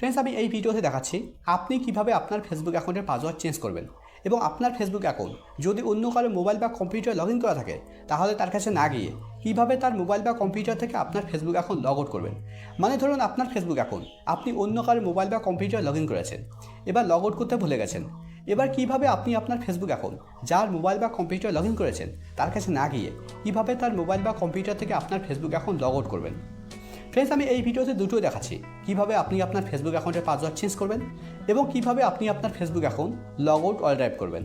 Friends আমি এই ভিডিওতে দেখাচ্ছি আপনি কীভাবে আপনার ফেসবুক অ্যাকাউন্টের পাসওয়ার্ড চেঞ্জ করবেন এবং আপনার ফেসবুক অ্যাকাউন্ট যদি অন্য কারও মোবাইল বা কম্পিউটার লগ ইন করা থাকে, তাহলে তার কাছে না গিয়ে কীভাবে তার মোবাইল বা কম্পিউটার থেকে আপনার ফেসবুক অ্যাকাউন্ট লগ আউট করবেন? মানে ধরুন আপনার ফেসবুক অ্যাকাউন্ট, আপনি অন্য কারও মোবাইল বা কম্পিউটার লগ ইন করেছেন, এবার লগ আউট করতে ভুলে গেছেন। এবার কীভাবে আপনি আপনার ফেসবুক অ্যাকাউন্ট, যার মোবাইল বা কম্পিউটার লগ ইন করেছেন, তার কাছে না গিয়ে কীভাবে তার মোবাইল বা কম্পিউটার থেকে আপনার ফেসবুক অ্যাকাউন্ট লগ আউট করবেন? ফ্রেন্ডস আমি এই ভিডিওতে দুটো দেখাচ্ছি। কীভাবে আপনি আপনার ফেসবুক অ্যাকাউন্টের পাসওয়ার্ড চেঞ্জ করবেন এবং কীভাবে আপনি আপনার Facebook account log out all drive করবেন।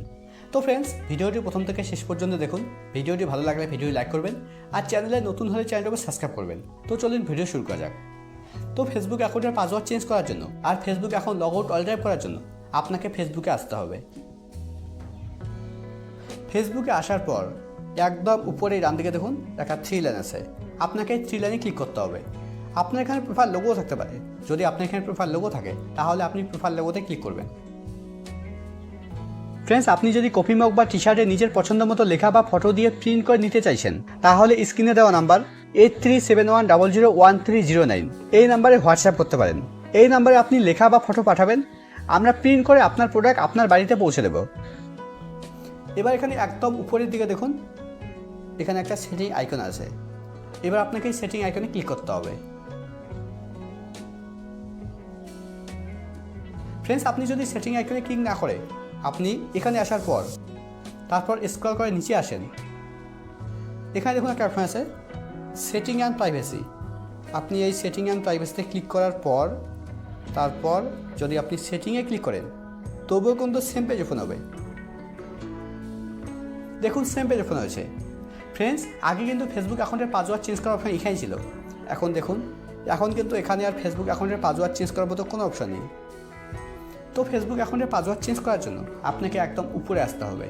তো ফ্রেন্ডস ভিডিওটি প্রথম থেকে শেষ পর্যন্ত দেখুন। ভিডিওটি ভালো লাগলে ভিডিও লাইক করবেন আর চ্যানেলে নতুন হলে চ্যানেলটাকে সাবস্ক্রাইব করবেন। তো চলুন ভিডিও শুরু করা যাক। তো ফেসবুক অ্যাকাউন্টের পাসওয়ার্ড চেঞ্জ করার জন্য আর Facebook account log out all drive করার জন্য আপনাকে ফেসবুকে আসতে হবে। ফেসবুকে আসার পর একদম উপরে ডান দিকে দেখুন, একটা থ্রি লাইন আছে। আপনাকে থ্রি লাইনে ক্লিক করতে হবে। আপনার এখানে প্রোফাইল লোগো থাকতে পারে। যদি আপনার এখানে প্রোফাইল লোগো থাকে, তাহলে আপনি প্রোফাইল লোগোতে ক্লিক করবেন। ফ্রেন্ডস আপনি যদি কপি মগ বা টি শার্টে নিজের পছন্দ মতো লেখা বা ফটো দিয়ে প্রিন্ট করে নিতে চাইছেন, তাহলে স্ক্রিনে দেওয়া number eight three seven one double zero one three zero nine এই নাম্বারে হোয়াটসঅ্যাপ করতে পারেন। এই নাম্বারে আপনি লেখা বা ফটো পাঠাবেন। আমরা প্রিন্ট করে আপনার প্রোডাক্ট আপনার বাড়িতে পৌঁছে দেবো। এবার এখানে একদম উপরের দিকে দেখুন। এখানে একটা সেটিং আইকন আছে। এবার আপনাকে সেটিং আইকনে ক্লিক করতে হবে। ফ্রেন্ডস আপনি যদি সেটিং আইকনে ক্লিক না করে, আপনি এখানে আসার পর, তারপর স্ক্রল করে নিচে আসেন। এখানে দেখুন একটা অপশন আছে সেটিং অ্যান্ড প্রাইভেসি আপনি এই সেটিং অ্যান্ড প্রাইভেসিতে ক্লিক করার পর, তারপর যদি আপনি সেটিংয়ে ক্লিক করেন, তবুও কিন্তু সেম পেজ ওপেন হবে। দেখুন সেম পেজ ওপেন হয়েছে। ফ্রেন্ডস আগে কিন্তু ফেসবুক অ্যাকাউন্টের পাসওয়ার্ড চেঞ্জ করার অপশন এখানেই ছিল। এখন দেখুন, এখন কিন্তু এখানে আর ফেসবুক অ্যাকাউন্টের পাসওয়ার্ড চেঞ্জ করার মতো কোনো অপশন নেই। তো ফেসবুক অ্যাকাউন্টের পাসওয়ার্ড চেঞ্জ করার জন্য। আপনাকে একদম উপরে আসতে হবে।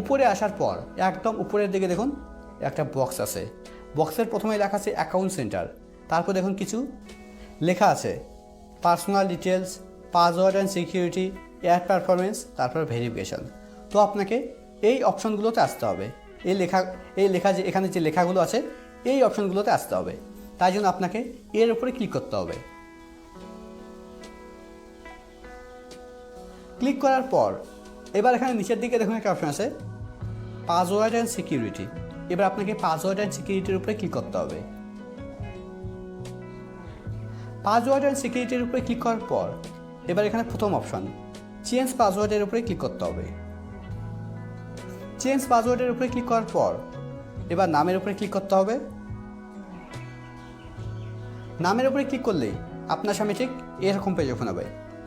উপরে আসার পর, একদম উপরের দিকে দেখুন, একটা বক্স আছে। বক্সের প্রথমে লেখা আছে অ্যাকাউন্ট সেন্টার তারপর দেখুন কিছু লেখা আছে। Personal details password and security air performance তারপর ভেরিফিকেশন তো আপনাকে এই অপশনগুলোতে আসতে হবে। এই লেখা এই লেখা যে, এখানে যে লেখাগুলো আছে, এই অপশনগুলোতে আসতে হবে। তাই জন্য আপনাকে এর উপরে ক্লিক করতে হবে। ক্লিক করার পর, এবার এখানে নিচের দিকে দেখুন একটা অপশন আছে পাসওয়ার্ড অ্যান্ড সিকিউরিটি এবার আপনাকে পাসওয়ার্ড অ্যান্ড সিকিউরিটির উপরে ক্লিক করতে হবে। পাসওয়ার্ড অ্যান্ড সিকিউরিটির উপরে ক্লিক করার পর, এবার এখানে প্রথম অপশন চেঞ্জ পাসওয়ার্ডের উপরে ক্লিক করতে হবে। চেঞ্জ পাসওয়ার্ডের উপরে ক্লিক করার পর, এবার নামের উপরে ক্লিক করতে হবে। নামের উপরে ক্লিক করলেই আপনার সামনে ঠিক এরকম পেজ ওপেন হবে।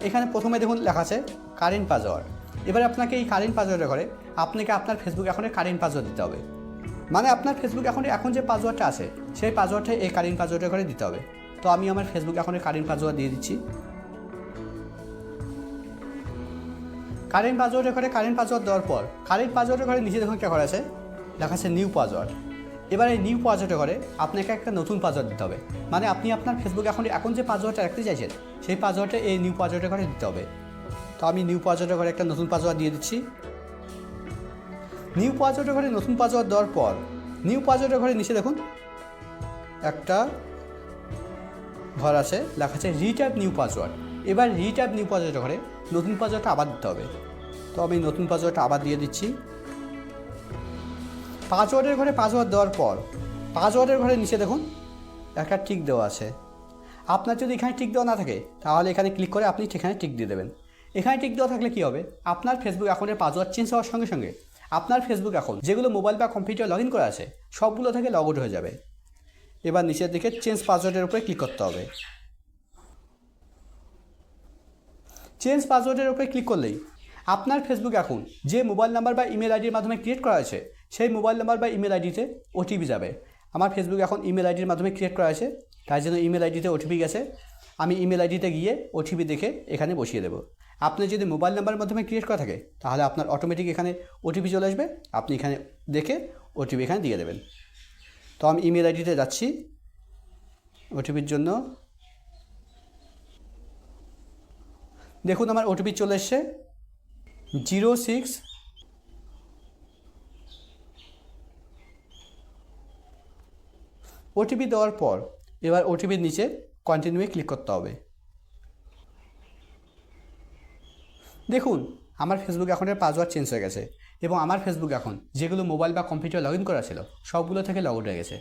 এখানে প্রথমে দেখুন লেখা আছে কারেন্ট পাসওয়ার্ড এবার আপনাকে এই কারেন্ট পাসওয়ার্ডের করে আপনাকে আপনার ফেসবুক অ্যাকাউন্টে কারেন্ট পাসওয়ার্ড দিতে হবে। মানে আপনার ফেসবুক অ্যাকাউন্টে এখন যে পাসওয়ার্ডটা আছে, সেই পাসওয়ার্ডটা এই কারেন্ট পাসওয়ার্ডের করে দিতে হবে। তো আমি আমার ফেসবুক অ্যাকাউন্টে কারেন্ট পাসওয়ার্ড দিয়ে দিচ্ছি। কারেন্ট পাসওয়ার্ডের ঘরে কারেন্ট পাসওয়ার্ড দেওয়ার পর, কারেন্ট পাসওয়ার্ডের ঘরে নিচে দেখুন কে ঘর আছে, লেখা আছে নিউ পাসওয়ার্ড এবার এই নিউ পাসওয়ার্ডের করে আপনাকে একটা নতুন পাসওয়ার্ড দিতে হবে। মানে আপনি আপনার ফেসবুক অ্যাকাউন্টে এখন যে পাসওয়ার্ডটা রাখতে চাইছেন, সেই পাসওয়ার্ডটা এই নিউ পাসওয়ার্ডের ঘরে দিতে হবে। তো আমি নিউ পাসওয়ার্ডের ঘরে একটা নতুন পাসওয়ার্ড দিয়ে দিচ্ছি। নিউ পাসওয়ার্ডের ঘরে নতুন পাসওয়ার্ড দেওয়ার পর নিউ পাসওয়ার্ডের ঘরে নিচে দেখুন, একটা ঘর আছে, লেখা আছে রিটাইপ নিউ পাসওয়ার্ড এবার রিটাইপ নিউ পাসওয়ার্ডের ঘরে নতুন পাসওয়ার্ডটা আবার দিতে হবে। তো আমি নতুন পাসওয়ার্ডটা আবার দিয়ে দিচ্ছি। পাসওয়ার্ডের ঘরে পাসওয়ার্ড দেওয়ার পর, পাসওয়ার্ডের ঘরে নিচে দেখুন, একটা টিক দেওয়া আছে। আপনার যদি এখানে টিক দেওয়া না থাকে, তাহলে এখানে ক্লিক করে আপনি সেখানে টিক দিয়ে দেবেন। এখানে টিক দেওয়া থাকলে কী হবে? আপনার ফেসবুক অ্যাকাউন্টের পাসওয়ার্ড চেঞ্জ হওয়ার সঙ্গে সঙ্গে আপনার ফেসবুক অ্যাকাউন্ট যেগুলো মোবাইল বা কম্পিউটার লগ ইন করা আছে, সবগুলো থেকে লগ আউট হয়ে যাবে। এবার নিচের দিকে চেঞ্জ পাসওয়ার্ডের উপরে ক্লিক করতে হবে। চেঞ্জ পাসওয়ার্ডের উপরে ক্লিক করলেই আপনার ফেসবুক অ্যাকাউন্ট যে মোবাইল নাম্বার বা ইমেল আইডির মাধ্যমে ক্রিয়েট করা হয়েছে সেই মোবাইল নাম্বার বা ইমেল আইডিতে ওটিপি যাবে। আমার ফেসবুক এখন ইমেল আইডির মাধ্যমে ক্রিয়েট করা হয়েছে তাই জন্য ইমেল আইডিতে ওটিপি গেছে। আমি ইমেল আইডিতে গিয়ে ওটিপি দেখে এখানে বসিয়ে দেবো। আপনি যদি মোবাইল নাম্বারের মাধ্যমে ক্রিয়েট করা থাকে, তাহলে আপনার অটোমেটিক এখানে ওটিপি চলে আসবে। আপনি এখানে দেখে ওটিপি এখানে দিয়ে দেবেন। তো আমি ইমেল আইডিতে যাচ্ছি। ওটিপির জন্য দেখুন, আমার ওটিপি চলে এসছে। জিরো সিক্স ওটিপি দেওয়ার পর এবার ওটিপির নিচে কন্টিনিউয়ে ক্লিক করতে হবে। দেখুন, আমার ফেসবুক অ্যাকাউন্টের পাসওয়ার্ড চেঞ্জ হয়ে গেছে এবং আমার ফেসবুক এখন যেগুলো মোবাইল বা কম্পিউটার লগ ইন করা ছিল, সবগুলো থেকে লগ আউট হয়ে গেছে।